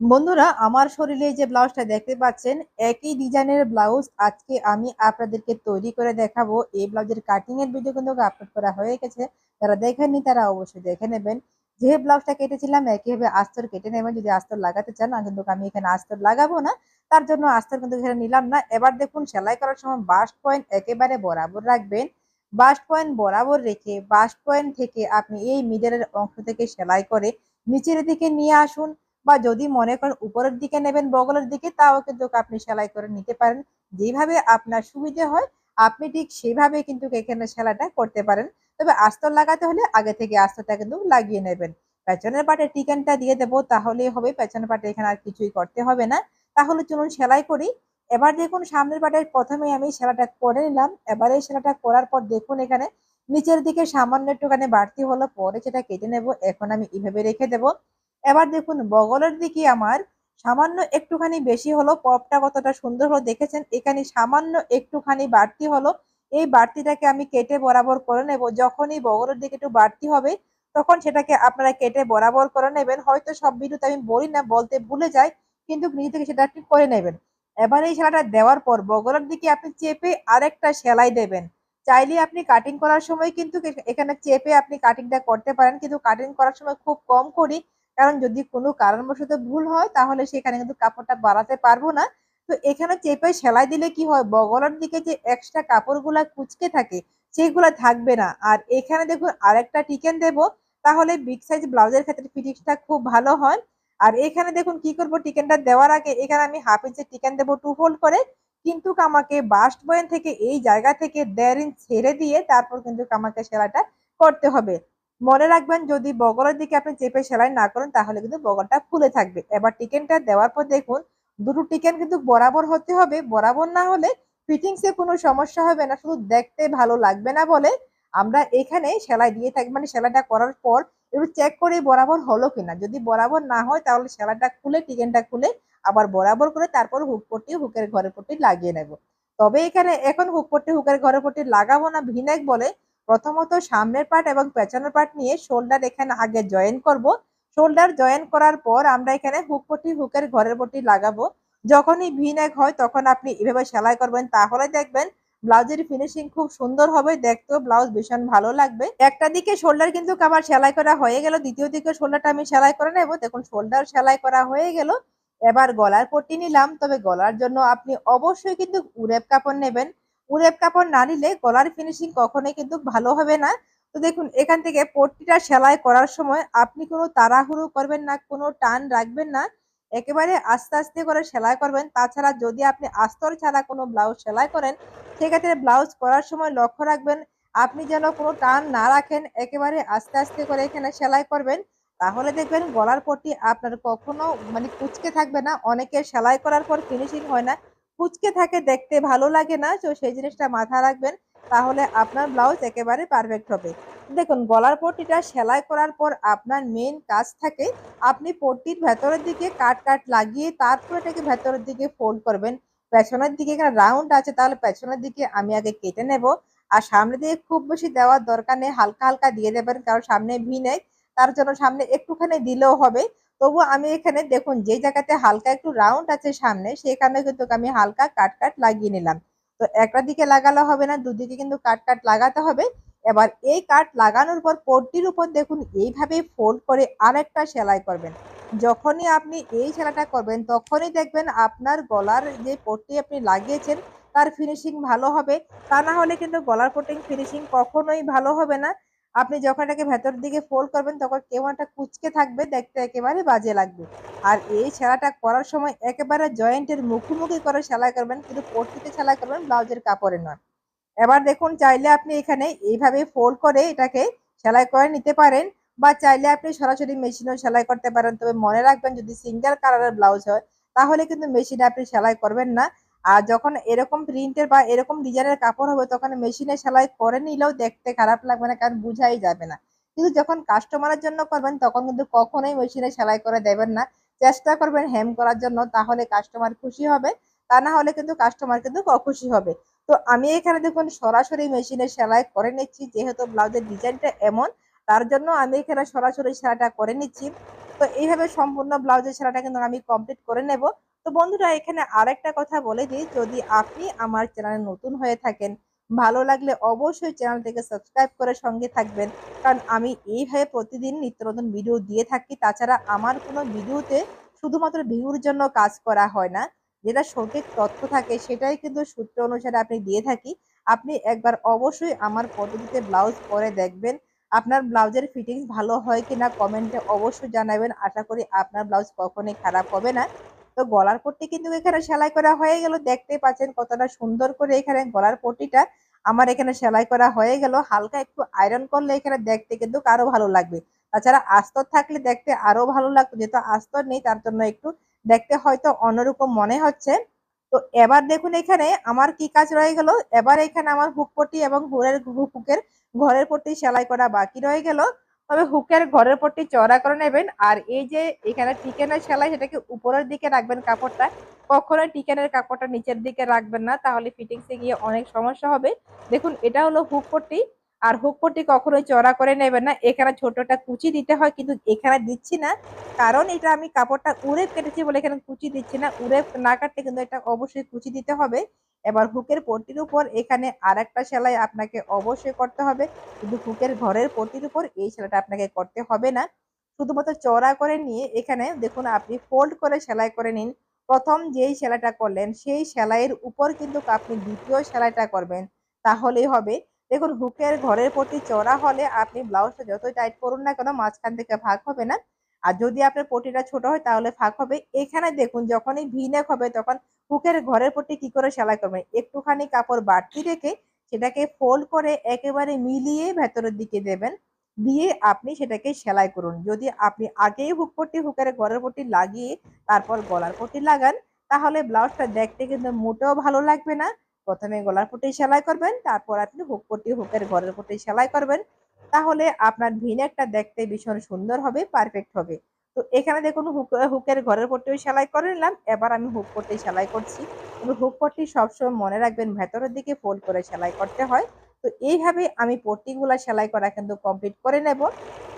বন্ধুরা, আমার শরীরে যে ব্লাউজটা দেখতে পাচ্ছেন, একই ডিজাইনের ব্লাউজ আজকে আমি আপনাদেরকে তৈরি করে দেখাবো। এই ব্লাউজের কাটিং এর ভিডিও কিন্তু আপলোড করা হয়ে গেছে। যারা দেখেননি, তারা অবশ্যই দেখে নেবেন। যে ব্লাউজটা কেটেছিলাম, একইভাবে আস্তর কেটে নেবেন। যদি আস্তর লাগাতে চান কিন্তু আমি এখানে আস্তর লাগাবো না। তার জন্য আস্তর কিন্তু এখানে নিলাম না। এবার দেখুন, সেলাই করার সময় বাস্ট পয়েন্ট একেবারে বরাবর রাখবেন। বাস্ট পয়েন্ট বরাবর রেখে বাস্ট পয়েন্ট থেকে আপনি এই মিডলের অংশ থেকে সেলাই করে নিচের দিকে নিয়ে আসুন। বা যদি মনে করেন উপরের দিকে নেবেন, বগলের দিকে, তাও কিন্তু আপনি সেলাই করে নিতে পারেন। যেভাবে আপনার সুবিধে হয়, আপনি ঠিক সেভাবে কিন্তু এখানে সেলাইটা করতে পারেন। তবে আস্তর লাগাতে হলে আগে থেকে আস্তরটা কিন্তু লাগিয়ে নেবেন। পেছনের পাটে টিকেনটা দিয়ে দেবো, তাহলেই হবে। পেছনের পাটে এখানে আর কিছুই করতে হবে না। তাহলে চলুন সেলাই করি। এবার দেখুন সামনের পাটের প্রথমে আমি সেলাটা করে নিলাম। এবার সেলাটা করার পর দেখুন এখানে নিচের দিকে সামান্য একটুখানি বাড়তি হলো, পরে সেটা কেটে নেব। এখন আমি এভাবে রেখে দেবো। এবার দেখুন, বগলের দিকে আমার সামান্য একটুখানি বেশি হলো, পপটা কতটা সুন্দর হলো দেখেছেন? এখানে সামান্য একটুখানি বাড়তি হলো। এই বাড়তিটাকে আমি কেটে বরাবর করে নেব। যখনই বগলের দিকে একটু বাড়তি হবে, তখন সেটাকে আপনারা কেটে বরাবর করে নেবেন। হয়তো সব ভিডিওতে আমি বলি না, বলতে ভুলে যাই, কিন্তু নিজে থেকে সেটা ঠিক করে নেবেন। এবার এই সেলাইটা দেওয়ার পর বগলের দিকে আপনি চেপে আরেকটা সেলাই দেবেন। চাইলে আপনি কাটিং করার সময় কিন্তু এখানে চেপে আপনি কাটিংটা করতে পারেন, কিন্তু কাটিং করার সময় খুব কম করি। কারণ যদি কোনো কারণবশত ভুল হয়, তাহলে সেখানে কিন্তু কাপড়টা বাড়াতে পারব না। তো এখানে চেপে সেলাই দিলে কি হয়? বগলের দিকে যে এক্সট্রা কাপড়গুলা কুচকে থাকে সেইগুলো থাকবে না। আর এখানে দেখুন আরেকটা টিকেন দেব, তাহলে বিগ সাইজ ব্লাউজের ক্ষেত্রে ফিটিংসটা খুব ভালো হয়। আর এখানে দেখুন কি করব? টিকেনটা দেওয়ার আগে এখানে আমি হাফ ইঞ্চি টিকেন দেবো টু ফোল্ড করে। কিন্তু আমাকে বাস্ট বয়েন থেকে এই জায়গা থেকে দেড় ইঞ্চ ছেড়ে দিয়ে তারপর কিন্তু আমাকে সেলাইটা করতে হবে। মনে রাখবেন, যদি বগলের দিকে আপনি চেপে সেলাই না করেন, তাহলে কিন্তু বগলটা ফুলে থাকবে। এবার টিকেনটা দেওয়ার পর দেখুন, দুটো টিকেন কিন্তু বরাবর হতে হবে। বরাবর না হলে ফিটিংসে কোনো সমস্যা হবে না, শুধু দেখতে ভালো লাগবে না বলে আমরা এখানে সেলাই দিয়ে থাকি। মানে সেলাইটা করার পর একটু চেক করে বরাবর হলো কিনা। যদি বরাবর না হয়, তাহলে সেলাইটা খুলে, টিকেনটা খুলে, আবার বরাবর করে তারপর হুক পট্টি, হুকের ঘরে পট্টি লাগিয়ে নেব। তবে এখানে এখন হুক পট্টি, হুকের ঘরে পট্টি লাগাবো না, ভিনেক বলে প্রথমত সামনের পার্ট এবং পেছনের পার্ট নিয়ে শোল্ডার এখানে আগে জয়েন করব। শোল্ডার জয়েন করার পর আমরা এখানে হুক পটি হুকের ঘরের পটি লাগাবো। যখনই ভি নেক হয় তখন আপনি এভাবে সেলাই করবেন। তাহলে দেখবেন ব্লাউজের ফিনিশিং খুব সুন্দর হবে। দেখতেও ব্লাউজ ভীষণ ভালো লাগবে। একটা দিকে শোল্ডার কিন্তু আমার সেলাই করা হয়ে গেল। দ্বিতীয় দিকে শোল্ডারটা আমি সেলাই করে নেব। দেখুন শোল্ডার সেলাই করা হয়ে গেল। এবার গলার পট্টি নিলাম। তবে গলার জন্য আপনি অবশ্যই কিন্তু উরেপ কাপড় নেবেন। উড়েপ কাপড় না নিলে গলার ফিনিশিং কখনোই কিন্তু ভালো হবে না। তো দেখুন, এখান থেকে পট্টিটা সেলাই করার সময় আপনি কোনো তাড়াহুড়ো করবেন না, কোনো টান রাখবেন না। একেবারে আস্তে আস্তে করে সেলাই করবেন। তাছাড়া যদি আপনি আস্তর ছাড়া কোনো ব্লাউজ সেলাই করেন, সেক্ষেত্রে ব্লাউজ করার সময় লক্ষ্য রাখবেন, আপনি যেন কোনো টান না রাখেন, একেবারে আস্তে আস্তে করে এখানে সেলাই করবেন। তাহলে দেখবেন গলার পট্টি আপনার কখনো মানে কুচকে থাকবে না। অনেকের সেলাই করার পর ফিনিশিং হয় না। কুচকে থাকে দেখতে ভালো লাগে না, তো সেই জিনিসটা মাথা রাখবেন, তাহলে আপনার ব্লাউজ একেবারে পারফেক্ট হবে। দেখুন, গলার পট্টিটা সেলাই করার পর আপনার মেন কাজ থাকে, আপনি পট্টির ভেতরের দিকে কাট কাট লাগিয়ে তারপর এটাকে ভেতরের দিকে ফোল্ড করবেন। পেছনের দিকে এখানে রাউন্ড আছে, তাহলে পেছনের দিকে আমি আগে কেটে নেব। আর সামনে দিকে খুব বেশি দেওয়ার দরকার নেই, হালকা হালকা দিয়ে দেবেন, কারণ সামনে ভি নেই, তার জন্য সামনে একটুখানি দিলেও হবে। তবু আমি এখানে দেখুন, যে জায়গাতে হালকা একটু রাউন্ড আছে সামনে, সেখানে কিন্তু আমি হালকা কাট কাট লাগিয়ে নিলাম। তো একটা দিকে লাগালে হবে না, দুদিকে কিন্তু কাট কাট লাগাতে হবে। এবার এই কাট লাগানোর পর পট্টির উপর দেখুন, এইভাবে ফোল্ড করে আরেকটা সেলাই করবেন। যখনই আপনি এই সেলাইটা করবেন, তখনই দেখবেন আপনার গলার যে পট্টি আপনি লাগিয়েছেন, তার ফিনিশিং ভালো হবে। তা না হলে কিন্তু গলার পট্টিং ফিনিশিং কখনোই ভালো হবে না। আপনি যখন এটাকে ভেতর দিকে ফোল্ড করবেন, তখন কেমন একটা কুচকে থাকবে, দেখতে একেবারে বাজে লাগবে। আর এই সেলাইটা করার সময় একেবারে জয়েন্টের মুখোমুখি করে সেলাই করবেন, কিন্তু পট্টিতে সেলাই করবেন, ব্লাউজের কাপড়ে নয়। এবার দেখুন, চাইলে আপনি এখানে এইভাবে ফোল্ড করে এটাকে সেলাই করে নিতে পারেন, বা চাইলে আপনি সরাসরি মেশিনেও সেলাই করতে পারেন। তবে মনে রাখবেন, যদি সিঙ্গেল কালারের ব্লাউজ হয়, তাহলে কিন্তু মেশিনে আপনি সেলাই করবেন না। আর যখন এরকম প্রিন্টের বা এরকম ডিজাইনের কাপড় হবে, তখন মেশিনে সেলাই করে নিলেও দেখতে খারাপ লাগবে না, কারণ বুঝাই যাবে না। কিন্তু যখন কাস্টমারের জন্য করবেন, তখন কিন্তু কখনোই মেশিনে সেলাই করে দেবেন না। চেষ্টা করবেন হেম করার জন্য, তাহলে কাস্টমার খুশি হবে, তা না হলে কিন্তু কাস্টমার কিন্তু অখুশি হবে। তো আমি এখানে দেখুন, সরাসরি মেশিনে সেলাই করে নিচ্ছি, যেহেতু ব্লাউজের ডিজাইনটা এমন, তার জন্য আমি এখানে সরাসরি সেলাইটা করে নিচ্ছি। তো এইভাবে সম্পূর্ণ ব্লাউজের সেলাইটা কিন্তু আমি কমপ্লিট করে নেব। তো বন্ধুরা, এখানে আরেকটা কথা বলে দিই, যদি আপনি আমার চ্যানেলে নতুন হয়ে থাকেন, ভালো লাগলে অবশ্যই চ্যানেলটিকে সাবস্ক্রাইব করে সঙ্গে থাকবেন। কারণ আমি এইভাবে প্রতিদিন নিত্য নতুন ভিডিও দিয়ে থাকি, তাছাড়া আমার কোনো ভিডিওতে শুধুমাত্র ভিউর জন্য কাজ করা হয় না। যেটা সঠিক তথ্য থাকে, সেটাই কিন্তু সূত্র অনুসারে আপনি দিয়ে থাকি। আপনি একবার অবশ্যই আমার পদ্ধতিতে ব্লাউজ পরে দেখবেন, আপনার ব্লাউজের ফিটিংস ভালো হয় কিনা কমেন্টে অবশ্যই জানাবেন। আশা করি আপনার ব্লাউজ কখনোই খারাপ হবে না। তো গলার পট্টি কিন্তু এখানে সেলাই করা হয়ে গেল। দেখতে পাচ্ছেন কতটা সুন্দর করে এখানে গলার পট্টিটা আমার এখানে সেলাই করা হয়ে গেল। হালকা একটু আয়রন করলে এখানে দেখতে কিন্তু আরও ভালো লাগবে। তাছাড়া আস্তর থাকলে দেখতে আরও ভালো লাগতো। যেহেতু আস্তর নেই, তার জন্য একটু দেখতে হয়তো অন্যরকম মনে হচ্ছে। তো এবার দেখুন এখানে আমার কি কাজ রয়ে গেল। এবার এখানে আমার হুক পট্টি এবং হুরের হুকের ঘরের পট্টি সেলাই করা বাকি রয়ে গেল। তবে হুকের ঘরের পট্টি চড়া করে নেবেন। আর এই যে এখানে টিকেনের সেলাই, সেটাকে উপরের দিকে রাখবেন কাপড়টা। কখনোই টিকেনের কাপড়টা নিচের দিকে রাখবেন না, তাহলে ফিটিংসে গিয়ে অনেক সমস্যা হবে। দেখুন, এটা হলো হুক পট্টি। আর হুক পট্টি কখনোই চড়া করে নেবেন না। এখানে ছোটটা কুচি দিতে হয়, কিন্তু এখানে দিচ্ছি না। কারণ এটা আমি কাপড়টা উড়ে কেটেছি বলে এখানে কুচি দিচ্ছি না। উড়ে না কাটলে কিন্তু এটা অবশ্যই কুচি দিতে হবে। এবার হুকের পট্টির উপর এখানে আর একটা সেলাই আপনাকে অবশ্যই করতে হবে। কিন্তু হুকের ঘরের পট্টির উপর এই সেলাইটা আপনাকে করতে হবে না। শুধুমাত্র চড়া করে নিয়ে এখানে দেখুন আপনি ফোল্ড করে সেলাই করে নিন। প্রথম যেই সেলাইটা করলেন, সেই সেলাইয়ের উপর কিন্তু আপনি দ্বিতীয় সেলাইটা করবেন। তাহলেই হবে। দেখুন, হুকের ঘরের পট্টি চড়া হলে আপনি ব্লাউজটা যতই টাইট করুন না কেন, মাঝখান থেকে ভাগ হবে না। আর যদি আপনার পটিটা ছোট হয় তাহলে ফাঁক হবে। এখানে দেখুন, যখনই ভি নেক হবে তখন হুকের ঘরের পট্টি কি করে সেলাই করবেন? একটুখানি কাপড় বাড়তি রেখে সেটাকে ফোল্ড করে একেবারে মিলিয়ে ভেতরের দিকে দেবেন। দিয়ে আপনি সেটাকে সেলাই করুন। যদি আপনি আগেই হুক পট্টি, হুকের ঘরের পট্টি লাগিয়ে তারপর গলার পট্টি লাগান, তাহলে ব্লাউজটা দেখতে কিন্তু মোটেও ভালো লাগবে না। প্রথমে গলার পট্টি সেলাই করবেন, তারপর আপনি হুক পট্টি, হুকের ঘরের পট্টি সেলাই করবেন। তাহলে আপনার ভিনেকটা দেখতে ভীষণ সুন্দর হবে পারফেক্ট হবে। তো এখানে দেখুন হুক, হুকের ঘরের পট্টিও সেলাই করে নিলাম, এবার আমি হুক পট্টি সেলাই করছি। কিন্তু হুক পট্টি সবসময় মনে রাখবেন ভেতরের দিকে ফোল্ড করে সেলাই করতে হয়। তো এইভাবে আমি পট্টিগুলা সেলাই করা কিন্তু কমপ্লিট করে নেব।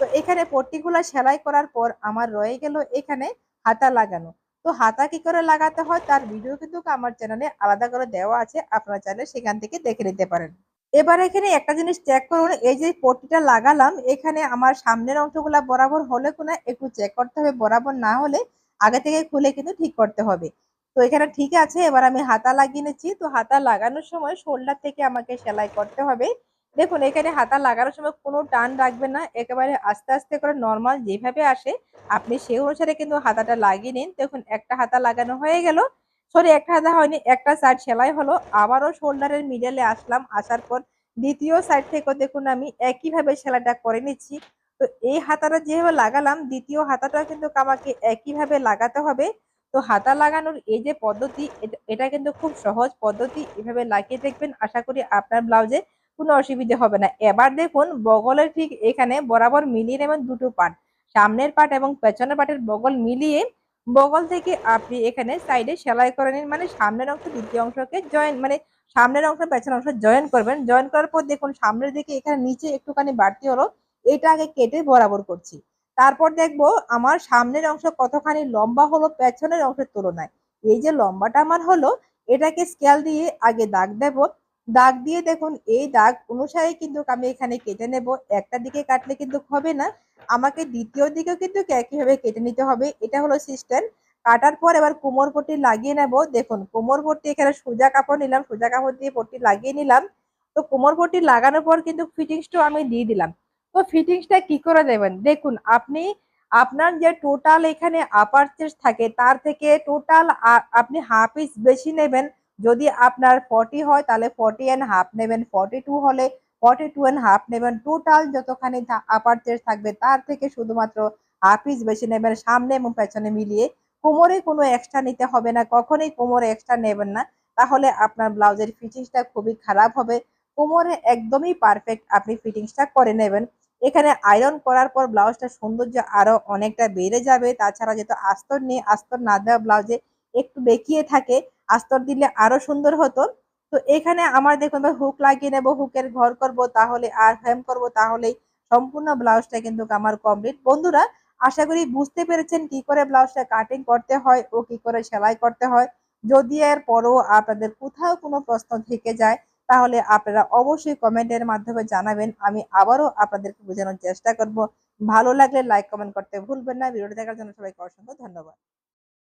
তো এখানে পট্টিগুলা সেলাই করার পর আমার রয়ে গেল এখানে হাতা লাগানো। তো হাতা কি করে লাগাতে হয় তার ভিডিও কিন্তু আমার চ্যানেলে আলাদা করে দেওয়া আছে, আপনারা চাইলে সেখান থেকে দেখে নিতে পারেন। এবার এখানে একটা জিনিস চেক করুন, এই যে পট্টিটা লাগালাম, এখানে আমার সামনের অংশগুলা বরাবর হলে কোনো একটু চেক করতে হবে, বরাবর না হলে আগে থেকে খুলে কিন্তু ঠিক করতে হবে। তো এখানে ঠিক আছে, এবার আমি হাতা লাগিয়ে নিচ্ছি। তো হাতা লাগানোর সময় শোল্ডার থেকে আমাকে সেলাই করতে হবে। দেখুন, এখানে হাতা লাগানোর সময় কোনো টান রাখবেন না, একেবারে আস্তে আস্তে করে নর্মাল যেভাবে আসে, আপনি সেই অনুসারে কিন্তু হাতাটা লাগিয়ে নিন। দেখুন, একটা হাতা লাগানো হয়ে গেল। সরি, একটা হাতা হয়নি, একটা সাইড সেলাই হলো। আবারও শোল্ডারের মিডলে আসলাম, আসার পর দ্বিতীয় সাইড থেকেও দেখুন আমি একইভাবে সেলাইটা করে নিচ্ছি। তো এই হাতাটা যেভাবে লাগালাম, দ্বিতীয় হাতাটা কিন্তু আমাকে একইভাবে লাগাতে হবে। তো হাতা লাগানোর এই যে পদ্ধতি, এটা কিন্তু খুব সহজ পদ্ধতি। এভাবে লাগিয়ে দেখবেন, আশা করি আপনার ব্লাউজে কোনো অসুবিধে হবে না। এবার দেখুন, বগলের ঠিক এখানে বরাবর মিলিয়ে নেবেন দুটো পার্ট। সামনের পার্ট এবং পেছনের পার্টের বগল মিলিয়ে বগল থেকে আপনি এখানে সাইডে সেলাই করে নিন মানে সামনের অংশ দ্বিতীয় অংশকে জয়েন মানে সামনের অংশ পেছনের অংশ জয়েন করবেন। জয়েন করার পর দেখুন, সামনের দিকে এখানে নিচে একটুখানি বাড়তি হলো, এটা আগে কেটে বরাবর করছি। তারপর দেখব, আমার সামনের অংশ কতখানি লম্বা হলো পেছনের অংশের তুলনায়। এই যে লম্বাটা আমার হলো, এটাকে স্কেল দিয়ে আগে দাগ দেব দাগ দিয়ে দেখুন, এই দাগ অনুসারে কিন্তু আমি এখানে কেটে নেব। একটা দিকে কাটলে কিন্তু হবে না, আমাকে দ্বিতীয় দিকেও কিন্তু একইভাবে কেটে নিতে হবে। এটা হলো সিস্টেম। কাটার পর এবার কোমর পট্টি লাগিয়ে নেব। দেখুন, কোমর পট্টি এখানে সোজা কাপড় নিলাম, সোজা কাপড় দিয়ে পট্টি লাগিয়ে নিলাম। তো কোমর পট্টি লাগানোর পর কিন্তু ফিটিংসটাও আমি দিয়ে দিলাম। তো ফিটিংসটা কি করে দেবেন? দেখুন, আপনি, আপনার যে টোটাল এখানে আপার চেস্ট থাকে, তার থেকে টোটাল আপনি হাফ ইঞ্চ বেশি নেবেন। যদি আপনার ফর্টি হয়, তাহলে ফর্টি অ্যান্ড হাফ নেবেন। ফর্টি টু হলে ফর্টি টু অ্যান্ড হাফ নেবেন। টোটাল যতখানি আপার চেস্ট থাকবে, তার থেকে শুধুমাত্র হাফ ইঞ্চ বেশি নেবেন সামনে এবং পেছনে মিলিয়ে। কোমরে কোনো এক্সট্রা নিতে হবে না, কখনোই কোমরে এক্সট্রা নেবেন না। তাহলে আপনার ব্লাউজের ফিটিংসটা খুবই খারাপ হবে। কোমরে একদমই পারফেক্ট আপনি ফিটিংসটা করে নেবেন। এখানে আয়রন করার পর ব্লাউজটা সৌন্দর্য আরও অনেকটা বেড়ে যাবে। তাছাড়া যেহেতু আস্তর নিয়ে, আস্তর না দেওয়া ব্লাউজে একটু বেঁকিয়ে থাকে আস্তর দিলে আরও সুন্দর হতো। তো এখানে আমার দেখুন হুক লাগিয়ে নেব হুকের ঘর করব, তাহলে আর হেম করব, তাহলেই সম্পূর্ণ ব্লাউজটা কিন্তু আমার কমপ্লিট বন্ধুরা, আশা করি বুঝতে পেরেছেন কি করে ব্লাউজটা কাটিং করতে হয় ও কি করে সেলাই করতে হয়। যদি এর পরও আপনাদের কোথাও কোনো প্রশ্ন থেকে যায়, তাহলে আপনারা অবশ্যই কমেন্টের মাধ্যমে জানাবেন। আমি আবারও আপনাদেরকে বোঝানোর চেষ্টা করব। ভালো লাগলে লাইক কমেন্ট করতে ভুলবেন না। ভিডিওটি দেখার জন্য সবাইকে অসংখ্য ধন্যবাদ।